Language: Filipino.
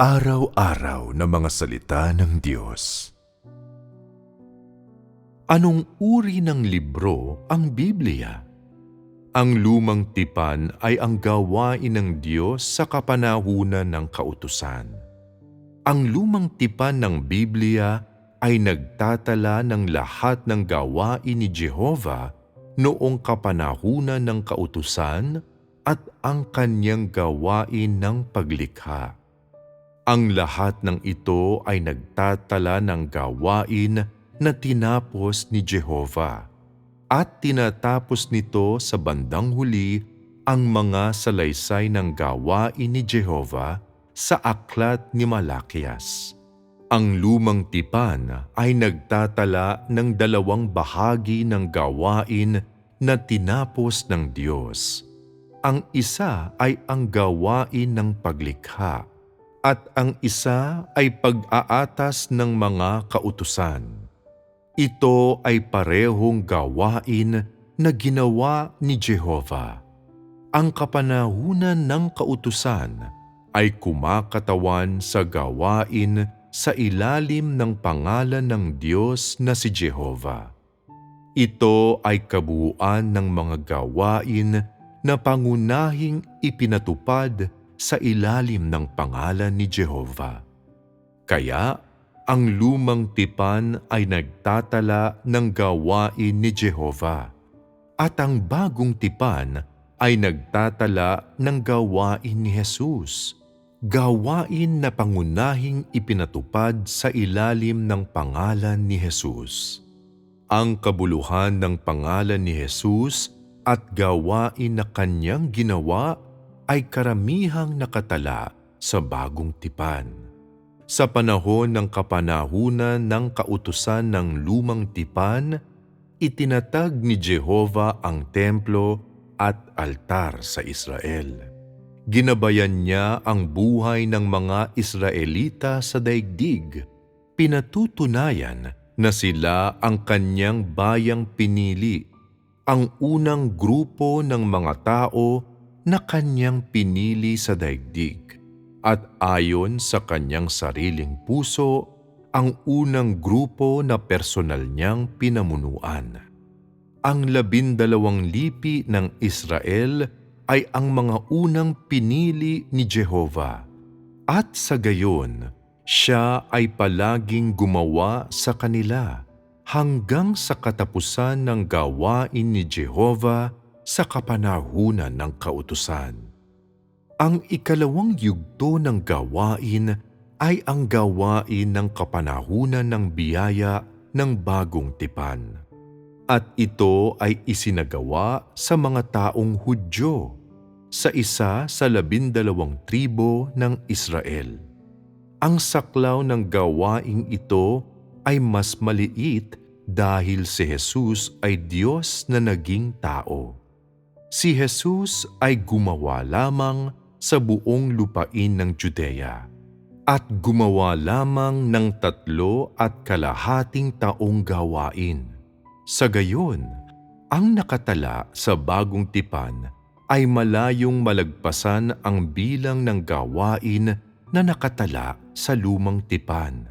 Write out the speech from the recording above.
Araw-araw na mga salita ng Diyos. Anong uri ng libro ang Biblia? Ang lumang tipan ay ang gawain ng Diyos sa kapanahunan ng kautusan. Ang lumang tipan ng Biblia ay nagtatala ng lahat ng gawain ni Jehova noong kapanahunan ng kautusan at ang kanyang gawain ng paglikha. Ang lahat ng ito ay nagtatala ng gawain na tinapos ni Jehova at tinatapos nito sa bandang huli ang mga salaysay ng gawain ni Jehova sa aklat ni Malakias. Ang lumang tipan ay nagtatala ng dalawang bahagi ng gawain na tinapos ng Diyos. Ang isa ay ang gawain ng paglikha at ang isa ay pag-aatas ng mga kautusan. Ito ay parehong gawain na ginawa ni Jehova. Ang kapanahunan ng kautusan ay kumakatawan sa gawain sa ilalim ng pangalan ng Diyos na si Jehova. Ito ay kabuuan ng mga gawain na pangunahing ipinatupad sa ilalim ng pangalan ni Jehova. Kaya ang lumang tipan ay nagtatala ng gawain ni Jehova at ang bagong tipan ay nagtatala ng gawain ni Jesus. Gawain na pangunahing ipinatupad sa ilalim ng pangalan ni Jesus. Ang kabuluhan ng pangalan ni Jesus at gawain na kanyang ginawa ay karamihang nakatala sa bagong tipan. Sa panahon ng kapanahunan ng kautusan ng lumang tipan, itinatag ni Jehova ang templo at altar sa Israel. Ginabayan niya ang buhay ng mga Israelita sa daigdig. Pinatutunayan na sila ang kanyang bayang pinili, ang unang grupo ng mga tao na kanyang pinili sa daigdig at ayon sa kanyang sariling puso ang unang grupo na personal niyang pinamunuan. Ang labindalawang lipi ng Israel ay ang mga unang pinili ni Jehova at sa gayon siya ay palaging gumawa sa kanila hanggang sa katapusan ng gawain ni Jehova sa kapanahunan ng kautusan. Ang ikalawang yugto ng gawain ay ang gawain ng kapanahunan ng biyaya ng bagong tipan. At ito ay isinagawa sa mga taong Hudyo sa isa sa labindalawang tribo ng Israel. Ang saklaw ng gawaing ito ay mas maliit dahil si Jesus ay Diyos na naging tao si Jesus ay gumawa lamang sa buong lupain ng Judea at gumawa lamang ng tatlo at kalahating taong gawain. Sa gayon, ang nakatala sa bagong tipan ay malayong malagpasan ang bilang ng gawain na nakatala sa lumang tipan.